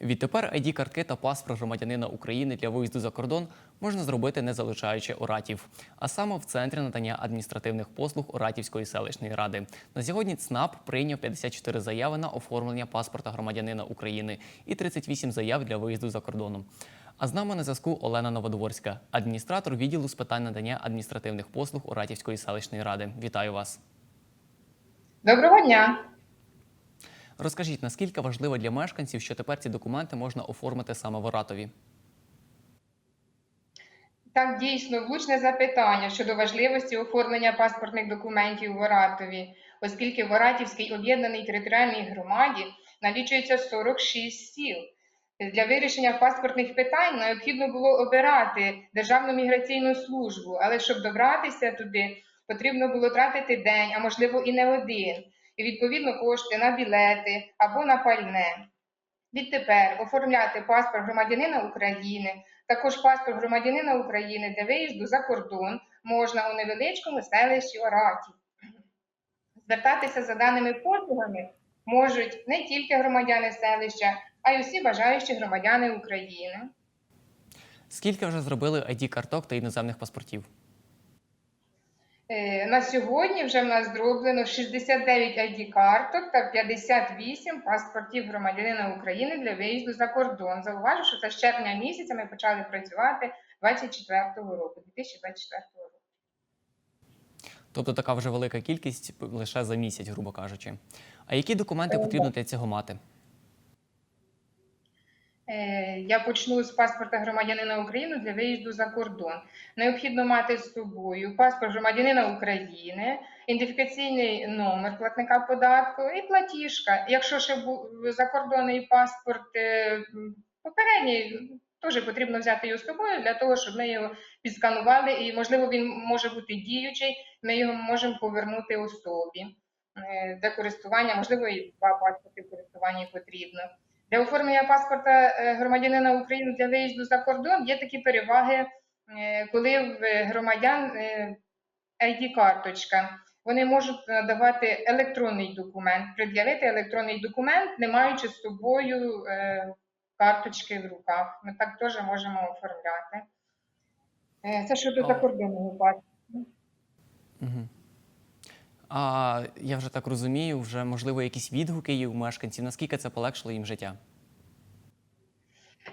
Відтепер id картки та паспорт громадянина України для виїзду за кордон можна зробити не залишаючи Оратів, а саме в центрі надання адміністративних послуг Оратівської селищної ради. На сьогодні ЦНАП прийняв 54 заяви на оформлення паспорта громадянина України і 38 заяв для виїзду за кордоном. А з нами на зв'язку Олена Новодворська, адміністратор відділу з питань надання адміністративних послуг Оратівської селищної ради. Вітаю вас. Доброго дня. Розкажіть, наскільки важливо для мешканців, що тепер ці документи можна оформити саме в Оратові? Так, дійсно, влучне запитання щодо важливості оформлення паспортних документів в Оратові, оскільки в Оратівській об'єднаній територіальній громаді налічується 46 сіл. Для вирішення паспортних питань необхідно було обирати Державну міграційну службу, але щоб добратися туди, потрібно було тратити день, а можливо і не один, і відповідно кошти на білети або на пальне. Відтепер оформляти паспорт громадянина України, також паспорт громадянина України для виїзду за кордон можна у невеличкому селищі Оратів. Звертатися за даними послугами можуть не тільки громадяни селища, а й усі бажаючі громадяни України. Скільки вже зробили id карток та іноземних паспортів? Е, На сьогодні вже в нас зроблено 69 ID карток та 58 паспортів громадянина України для виїзду за кордон. Зауважу, що це червня місяця ми почали працювати 24-го року, 2024 року. Тобто така вже велика кількість лише за місяць, грубо кажучи. А які документи потрібно для цього мати? Е, Я почну з паспорта громадянина України для виїзду за кордон. Необхідно мати з собою паспорт громадянина України, ідентифікаційний номер платника податку і платіжка. Якщо ще був закордонний паспорт е, попередній, теж потрібно взяти його з собою для того, щоб ми його підсканували, і можливо він може бути діючий. Ми його можемо повернути особі е, для користування, можливо, і два паспорти в користуванні потрібно. Для оформлення паспорта е, громадянина України для виїзду за кордон є такі переваги, е, коли в громадян ID-карточка. Вони можуть надавати електронний документ, пред'явити електронний документ, не маючи з собою е, карточки в руках. Ми так теж можемо оформляти. Е, Це щодо закордонного паспорта. А я вже так розумію, вже можливо якісь відгуки є у мешканців, наскільки це полегшило їм життя?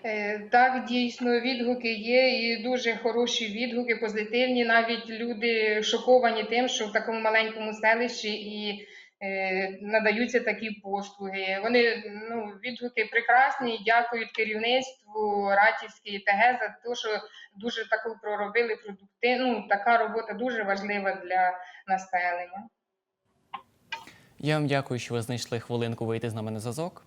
Е, Так, дійсно, відгуки є і дуже хороші відгуки, позитивні. Навіть люди шоковані тим, що в такому маленькому селищі і е, надаються такі послуги. Вони ну, відгуки прекрасні, дякують керівництву Ратівської ТГ за те, що дуже таку проробили продукти. Ну, така робота дуже важлива для населення. Я вам дякую, що ви знайшли хвилинку вийти з нами на зв'язок.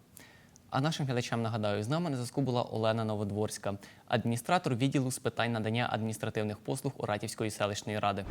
А нашим глядачам нагадаю, з нами на зв'язку була Олена Новодворська, адміністратор відділу з питань надання адміністративних послуг Оратівської селищної ради.